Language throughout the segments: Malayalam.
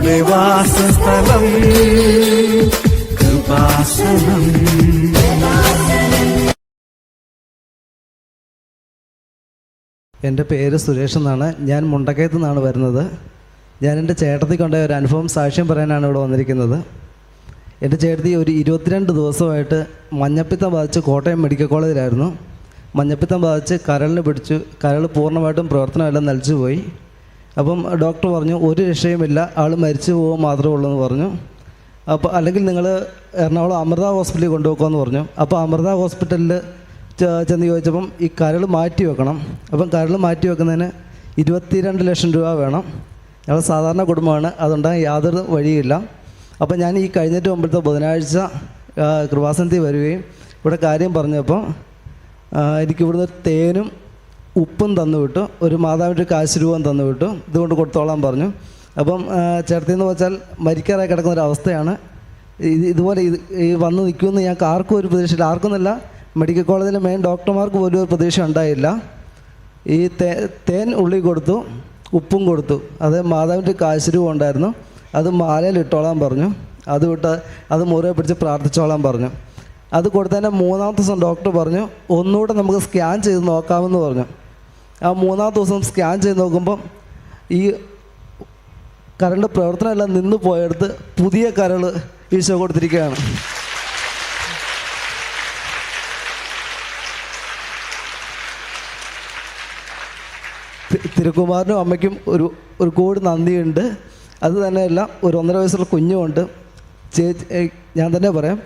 നമ്മുടെ വാസസ്ഥലം. കൃപാസനം. എന്റെ പേര് സുരേഷ് എന്നാണ്. ഞാൻ മുണ്ടക്കയത്ത് നിന്നാണ് വരുന്നത്. ഞാൻ എന്റെ ചേട്ടത്തി കൊണ്ടുപോയ ഒരു അനുഭവം സാക്ഷ്യം പറയാനാണ് ഇവിടെ വന്നിരിക്കുന്നത്. എന്റെ ചേട്ടത്തി ഒരു ഇരുപത്തിരണ്ട് ദിവസമായിട്ട് മഞ്ഞപ്പിത്തം ബാധിച്ച് കോട്ടയം മെഡിക്കൽ കോളേജിലായിരുന്നു. മഞ്ഞപ്പിത്തം ബാധിച്ച് കരളിന് പിടിച്ചു കരൾ പൂർണമായിട്ടും പ്രവർത്തനമെല്ലാം നിലച്ചു പോയി അപ്പം ഡോക്ടർ പറഞ്ഞു ഒരു രക്ഷയുമില്ല ആൾ മരിച്ചു പോകുക മാത്രമേ ഉള്ളൂ എന്ന് പറഞ്ഞു. അപ്പോൾ അല്ലെങ്കിൽ നിങ്ങൾ എറണാകുളം അമൃത ഹോസ്പിറ്റലിൽ കൊണ്ടുപോക്കുമെന്ന് പറഞ്ഞു. അപ്പോൾ അമൃത ഹോസ്പിറ്റലിൽ ചെന്ന് ചോദിച്ചപ്പം ഈ കരൾ മാറ്റി വെക്കണം. അപ്പം കരൾ മാറ്റി വെക്കുന്നതിന് ഇരുപത്തിരണ്ട് ലക്ഷം രൂപ വേണം. ഞങ്ങൾ സാധാരണ കുടുംബമാണ് അതുണ്ടാകാൻ യാതൊരു വഴിയില്ല. അപ്പം ഞാൻ ഈ കഴിഞ്ഞിട്ട് മുമ്പത്തെ ബുധനാഴ്ച കൃപാസന്ധി വരികയും ഇവിടെ കാര്യം പറഞ്ഞപ്പോൾ എനിക്കിവിടുന്ന് തേനും ഉപ്പും തന്നു വിട്ടു ഒരു മാതാവിന്റെ കാശ് രൂപം തന്നു വിട്ടു ഇതുകൊണ്ട് കൊടുത്തോളാൻ പറഞ്ഞു. അപ്പം ചേർത്തി എന്ന് വെച്ചാൽ മരിക്കാറായി കിടക്കുന്ന ഒരു അവസ്ഥയാണ്. ഇത് ഇതുപോലെ ഇത് ഈ വന്ന് നിൽക്കുമെന്ന് ഞങ്ങൾക്ക് ആർക്കും ഒരു പ്രതീക്ഷയില്ല. ആർക്കുമെന്നല്ല മെഡിക്കൽ കോളേജിലെ മെയിൻ ഡോക്ടർമാർക്ക് പോലും ഒരു പ്രതീക്ഷ ഉണ്ടായില്ല. ഈ തേ തേൻ ഉള്ളി കൊടുത്തു ഉപ്പും കൊടുത്തു. അത് മാതാവിന്റെ കാശുരൂപം ഉണ്ടായിരുന്നു. അത് മാലയിൽ ഇട്ടോളാൻ പറഞ്ഞു. അത് വിട്ട് അത് മുറിയെ പിടിച്ച് പ്രാർത്ഥിച്ചോളാൻ പറഞ്ഞു. അത് കൊടുത്തതിന്റെ മൂന്നാമത്തെ ദിവസം ഡോക്ടർ പറഞ്ഞു ഒന്നുകൂടെ നമുക്ക് സ്കാൻ ചെയ്ത് നോക്കാമെന്ന് പറഞ്ഞു. ആ മൂന്നാം ദിവസം സ്കാൻ ചെയ്ത് നോക്കുമ്പം ഈ കരണ്ട് പ്രവർത്തനമെല്ലാം നിന്ന് പോയെടുത്ത് പുതിയ കരൾ ഈശോ കൊടുത്തിരിക്കുകയാണ്. തിരുക്കുമാറിനും അമ്മയ്ക്കും ഒരു ഒരു കോടി നന്ദിയുണ്ട്. അത് തന്നെയല്ല ഒരു ഒന്നര വയസ്സുള്ള കുഞ്ഞുമുണ്ട്. ചേച്ചി ഞാൻ തന്നെ പറയാം.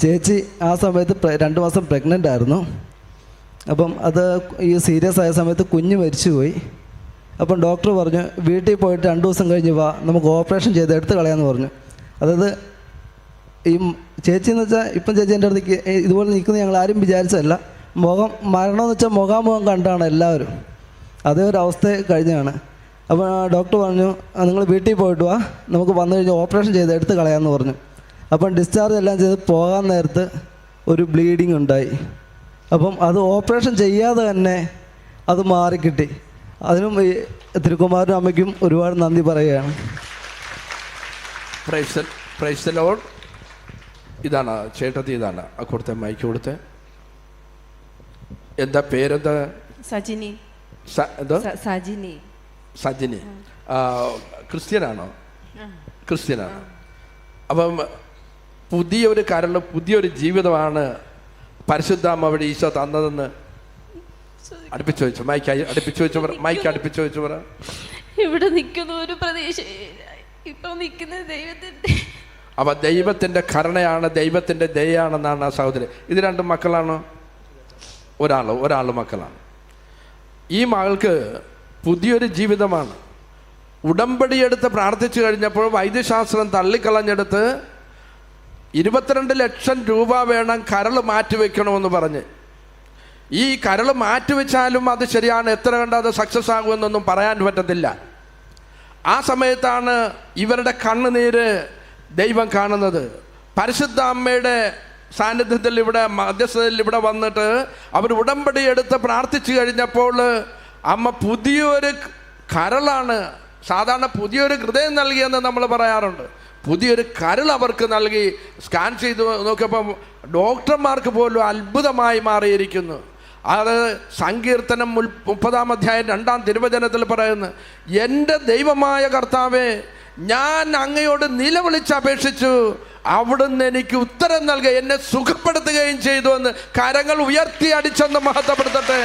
ചേച്ചി ആ സമയത്ത് രണ്ട് മാസം പ്രഗ്നന്റ് ആയിരുന്നു. അപ്പം അത് ഈ സീരിയസ് ആയ സമയത്ത് കുഞ്ഞ് മരിച്ചുപോയി. അപ്പം ഡോക്ടർ പറഞ്ഞു വീട്ടിൽ പോയിട്ട് രണ്ട് ദിവസം കഴിഞ്ഞ് വാ നമുക്ക് ഓപ്പറേഷൻ ചെയ്ത് എടുത്ത് കളയാമെന്ന് പറഞ്ഞു. അതായത് ഈ ചേച്ചി എന്ന് വെച്ചാൽ ഇപ്പം ചേച്ചി എന്റെ അടുത്ത് ഇതുപോലെ നിൽക്കുന്നത് ഞങ്ങൾ ആരും വിചാരിച്ചതല്ല. മുഖം മരണമെന്ന് വെച്ചാൽ മുഖാമുഖം കണ്ടാണ് എല്ലാവരും. അതേ ഒരു അവസ്ഥ കഴിഞ്ഞാണ് അപ്പോൾ ഡോക്ടർ പറഞ്ഞു നിങ്ങൾ വീട്ടിൽ പോയിട്ട് വാ നമുക്ക് വന്നു കഴിഞ്ഞ് ഓപ്പറേഷൻ ചെയ്ത് എടുത്ത് കളയാമെന്ന് പറഞ്ഞു. അപ്പം ഡിസ്ചാർജ് എല്ലാം ചെയ്ത് പോകാൻ നേരത്ത് ഒരു ബ്ലീഡിങ് ഉണ്ടായി. അപ്പം അത് ഓപ്പറേഷൻ ചെയ്യാതെ തന്നെ അത് മാറിക്കിട്ടി. അതിനും ഈ തിരുക്കുമാരനും അമ്മയ്ക്കും ഒരുപാട് നന്ദി പറയുകയാണ്. പ്രൈസ് പ്രൈസ് ലോഡ് ഇതാണ് ചേട്ടത്തി ഇതാണ് കൊടുത്ത മൈക്ക് കൊടുത്ത്. എന്താ പേരെന്താ? സജിനി. സ- എന്തോ? സ- സജിനി. സജിനി. ക്രിസ്ത്യനാണോ? ക്രിസ്ത്യനാണ്. അപ്പം പുതിയൊരു കാരണം പുതിയൊരു ജീവിതമാണ് പരിശുദ്ധാമ്മ അവിടെ ഈശോ തന്നതെന്ന് അടുപ്പിച്ചു വെച്ചു. മൈക്ക് അടുപ്പിച്ചു വെച്ചു പറ. മൈക്ക് അടുപ്പിച്ചു വെച്ചു പറ. ഇവിടെ നിൽക്കുന്ന ഒരു പ്രതീക്ഷയില്ല ഇപ്പൊ നിൽക്കുന്ന ദൈവത്തിന്റെ അപ്പൊ ദൈവത്തിന്റെ കരുണയാണ് ദൈവത്തിന്റെ ദയാണെന്നാണ് ആ സഹോദരി. ഇത് രണ്ടും മക്കളാണോ? ഒരാൾ ഒരാൾ മക്കളാണ്. ഈ മകൾക്ക് പുതിയൊരു ജീവിതമാണ്. ഉടമ്പടിയെടുത്ത് പ്രാർത്ഥിച്ചു കഴിഞ്ഞപ്പോൾ വൈദ്യശാസ്ത്രം തള്ളിക്കളഞ്ഞെടുത്ത് ഇരുപത്തിരണ്ട് ലക്ഷം രൂപ വേണം കരൾ മാറ്റിവെക്കണമെന്ന് പറഞ്ഞ്. ഈ കരൾ മാറ്റിവെച്ചാലും അത് ശരിയാണ്. എത്ര കണ്ട അത് സക്സസ് ആകുമെന്നൊന്നും പറയാൻ പറ്റത്തില്ല. ആ സമയത്താണ് ഇവരുടെ കണ്ണുനീര് ദൈവം കാണുന്നത്. പരിശുദ്ധ അമ്മയുടെ സാന്നിധ്യത്തിൽ ഇവിടെ മധ്യസ്ഥതയിൽ ഇവിടെ വന്നിട്ട് അവർ ഉടമ്പടി എടുത്ത് പ്രാർത്ഥിച്ചു കഴിഞ്ഞപ്പോൾ അമ്മ പുതിയൊരു കരളാണ് സാധാരണ പുതിയൊരു ഹൃദയം നൽകിയെന്ന് നമ്മൾ പറയാറുണ്ട്. പുതിയൊരു കരൾ അവർക്ക് നൽകി സ്കാൻ ചെയ്ത് നോക്കിയപ്പം ഡോക്ടർമാർക്ക് പോലും അത്ഭുതമായി മാറിയിരിക്കുന്നു. അത് സങ്കീർത്തനം മുപ്പതാം അധ്യായം രണ്ടാം തിരുവചനത്തിൽ പറയുന്നു എന്റെ ദൈവമായ കർത്താവെ ഞാൻ അങ്ങയോട് നിലവിളിച്ച് അപേക്ഷിച്ചു. അവിടുന്ന് എനിക്ക് ഉത്തരം നൽകുക എന്നെ സുഖപ്പെടുത്തുകയും ചെയ്തു എന്ന് കരങ്ങൾ ഉയർത്തി അടിച്ചെന്ന് മഹത്വപ്പെടുത്തട്ടെ.